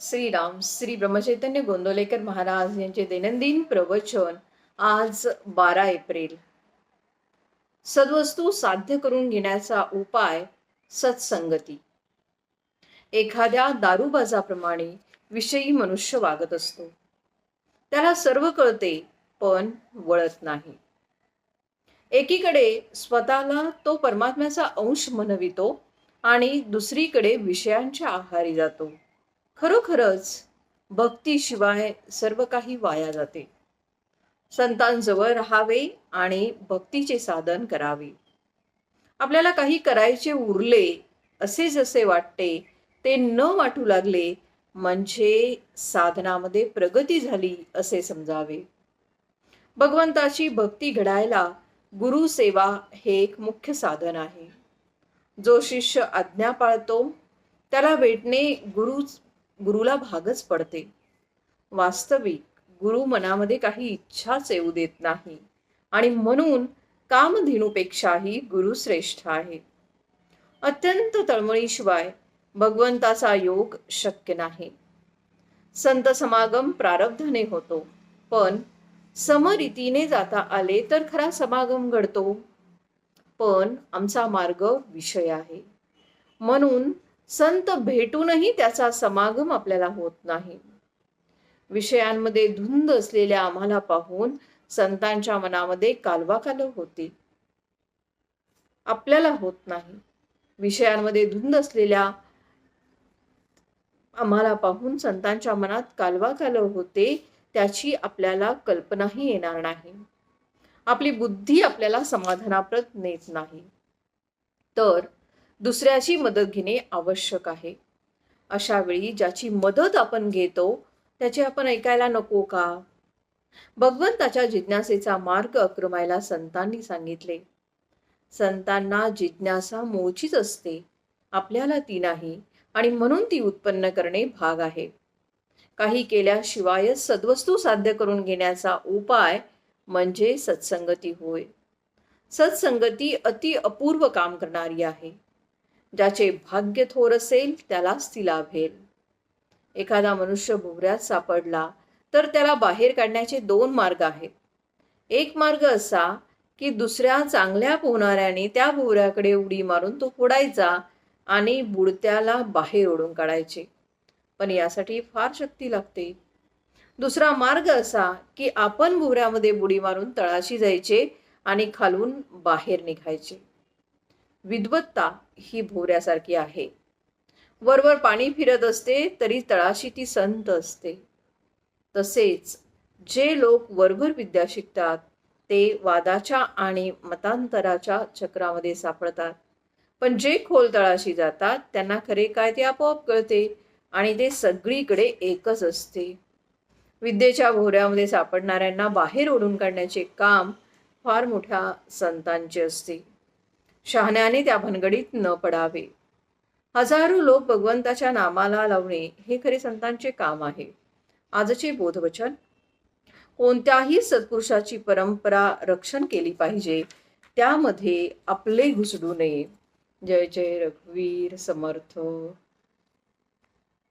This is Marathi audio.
श्रीराम श्री ब्रह्मचैतन्य गोंदोलेकर महाराज यांचे दैनंदिन प्रवचन आज बारा एप्रिल. सद्वस्तू साध्य करून घेण्याचा उपाय सत्संगती. एखाद्या दारूबाजाप्रमाणे विषयी मनुष्य वागत असतो. त्याला सर्व कळते पण वळत नाही. एकीकडे स्वतःला तो परमात्म्याचा अंश म्हणवितो आणि दुसरीकडे विषयांच्या आहारी जातो. खरोखरच भक्तीशिवाय सर्व काही वाया जाते. संतांजवळ राहावे आणि भक्तीचे साधन करावे. आपल्याला काही करायचे उरले असे जसे वाटते ते न वाटू लागले म्हणजे साधनामध्ये प्रगती झाली असे समजावे. भगवंताची भक्ती घडायला गुरु सेवा हे एक मुख्य साधन आहे. जो शिष्य आज्ञा पाळतो त्याला भेटणे गुरु गुरुला भागच पडते. वास्तविक गुरु मनामध्ये काही इच्छाच येऊ देत नाही. आणि म्हणून कामधेनूपेक्षाही गुरु श्रेष्ठ आहे. अत्यंत तळमळीशिवाय भगवंताचा योग शक्य नाही. संत समागम प्रारब्धाने होतो. पण समरीतीने जाता आले तर खरा समागम घडतो. पण आमचा मार्ग विषय आहे. म्हणून संत भेटूनही त्याचा समागम आपल्याला होत नाही. विषयांमध्ये धुंद असलेल्या आम्हाला पाहून संतांच्या मनामध्ये कालवाकाल होते. आपल्याला होत नाही. विषयांमध्ये धुंद असलेल्या आम्हाला पाहून संतांच्या मनात कालवाकाल होते त्याची आपल्याला कल्पनाही येणार नाही. आपली बुद्धी आपल्याला समाधानाप्रत नेत नाही. तर दुसऱ्याची मदत घेणे आवश्यक आहे. अशा वेळी ज्याची मदत आपण घेतो त्याचे आपण ऐकायला नको का? भगवंताच्या जिज्ञासेचा मार्ग अक्रमायला संतांनी सांगितले. संतांना जिज्ञासा मूळचीच असते. आपल्याला ती नाही आणि म्हणून ती उत्पन्न करणे भाग आहे. काही केल्याशिवाय सद्वस्तू साध्य करून घेण्याचा उपाय म्हणजे सत्संगती होय. सत्संगती अति अपूर्व काम करणारी आहे. ज्याचे भाग्य थोर असेल त्यालाच ती लाभेल एखादा मनुष्य भोवऱ्यात सापडला तर त्याला बाहेर काढण्याचे दोन मार्ग आहेत. एक मार्ग असा की दुसऱ्या चांगल्या पोहणाऱ्याने त्या भोवऱ्याकडे उडी मारून तो फोडायचा आणि बुडत्याला बाहेर ओढून काढायचे. पण यासाठी फार शक्ती लागते. दुसरा मार्ग असा की आपण भोवऱ्यामध्ये बुडी मारून तळाशी जायचे आणि खालून बाहेर निघायचे. विद्वत्ता ही भोवऱ्यासारखी आहे. वरवर पाणी फिरत असते तरी तळाशी ती संत असते. तसेच जे लोक वरभर विद्या शिकतात ते वादाच्या आणि मतांतराच्या चक्रामध्ये सापडतात. पण जे खोल तळाशी जातात त्यांना खरे काय ते आपोआप कळते आणि ते सगळीकडे एकच असते. विद्येच्या भोऱ्यामध्ये सापडणाऱ्यांना बाहेर ओढून काढण्याचे काम फार मोठ्या संतांचे असते. शहाण्याने त्या भनगडीत न पडावे. हजारो लोक भगवंताच्या नामाला लावणे हे खरे संतांचे काम आहे. आजचे बोधवचन? कोणत्याही सत्पुरुषाची परंपरा रक्षण केली पाहिजे त्यामध्ये आपले घुसडू नये. जय जय रघुवीर समर्थ.